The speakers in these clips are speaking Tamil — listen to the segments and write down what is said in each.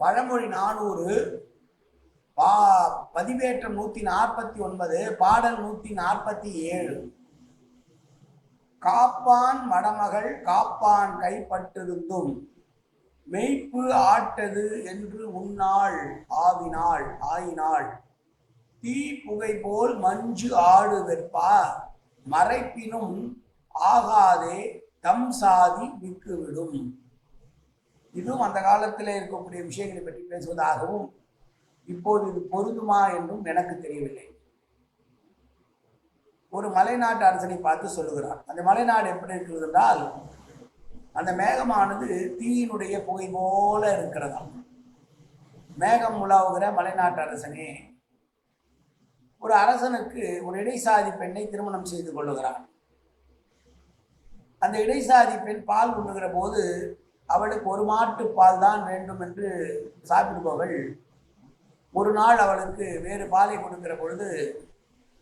பழமொழி நானூறு பா பதிவேற்றம் நூற்றி நாற்பத்தி ஒன்பது பாடல் நூற்றி நாற்பத்தி ஏழு. காப்பான் மடமகள் காப்பான் கைப்பட்டிருந்தும் மெய்ப்பு ஆட்டது என்று உன்னாள் ஆவினாள் ஆயினாள் தீ புகை போல் மஞ்சு ஆடு வெற்பா மறைப்பினும் ஆகாதே தம் சாதி விட்டுவிடும் இதுவும் அந்த காலத்தில் இருக்கக்கூடிய விஷயங்களை பற்றி பேசுவதாகவும் இப்போது இது பொருந்துமா என்றும் எனக்கு தெரியவில்லை. ஒரு மலைநாட்டு அரசனை பார்த்து சொல்லுகிறார். அந்த மலைநாடு எப்படி இருக்கிறது என்றால் அந்த மேகமானது தீயினுடைய புகை போல இருக்கிறதாம். மேகம் உலாவுகிற மலைநாட்டு அரசனே ஒரு அரசனுக்கு ஒரு இடைசாதி பெண்ணை திருமணம் செய்து கொள்ளுகிறான். அந்த இடைசாதி பெண் பால் உண்ணுகிற போது அவளுக்கு ஒரு மாட்டு பால் தான் வேண்டும் என்று சாப்பிடுபவள். ஒரு நாள் அவளுக்கு வேறு பாலை கொடுக்கிற பொழுது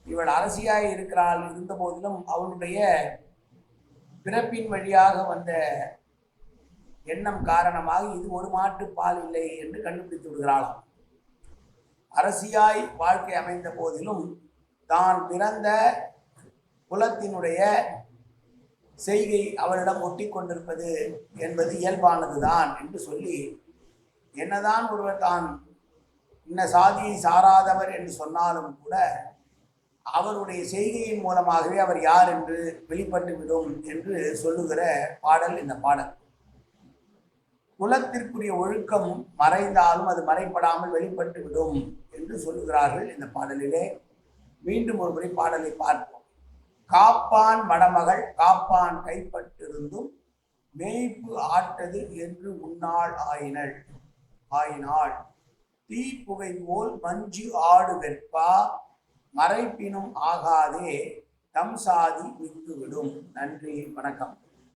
இவள் அரசியாய் இருக்கிறாள் இருந்த போதிலும் அவளுடைய பிறப்பின் வழியாக வந்த எண்ணம் காரணமாக இது ஒரு மாட்டு பால் இல்லை என்று கண்டுபிடித்து விடுகிறாளாம். அரசியாய் வாழ்க்கை அமைந்த போதிலும் தான் பிறந்த குலத்தினுடைய செய்கை அவரிடம் ஒட்டி கொண்டிருப்பது என்பது இயல்பானதுதான் என்று சொல்லி என்னதான் ஒருவர் தான் இன்ன சாதியை சாராதவர் என்று சொன்னாலும் கூட அவருடைய செய்கையின் மூலமாகவே அவர் யார் என்று வெளிப்பட்டுவிடும் என்று சொல்லுகிற பாடல் இந்த பாடல். குலத்திற்குரிய ஒழுக்கம் மறைந்தாலும் அது மறைப்படாமல் வெளிப்பட்டுவிடும் என்று சொல்லுகிறார்கள் இந்த பாடலிலே. மீண்டும் ஒரு முறை பாடலை பார்ப்போம். காப்பான் மடமகள் காப்பான் கைப்பட்டிருந்தும் மேய்ப்பு ஆட்டது என்று உன்னால் ஆயினள். ஆயினாள் தீப்புகை போல் மஞ்சு ஆடு வெற்பா மறைப்பினும் ஆகாதே தம் சாதி விட்டுவிடும். நன்றி வணக்கம்.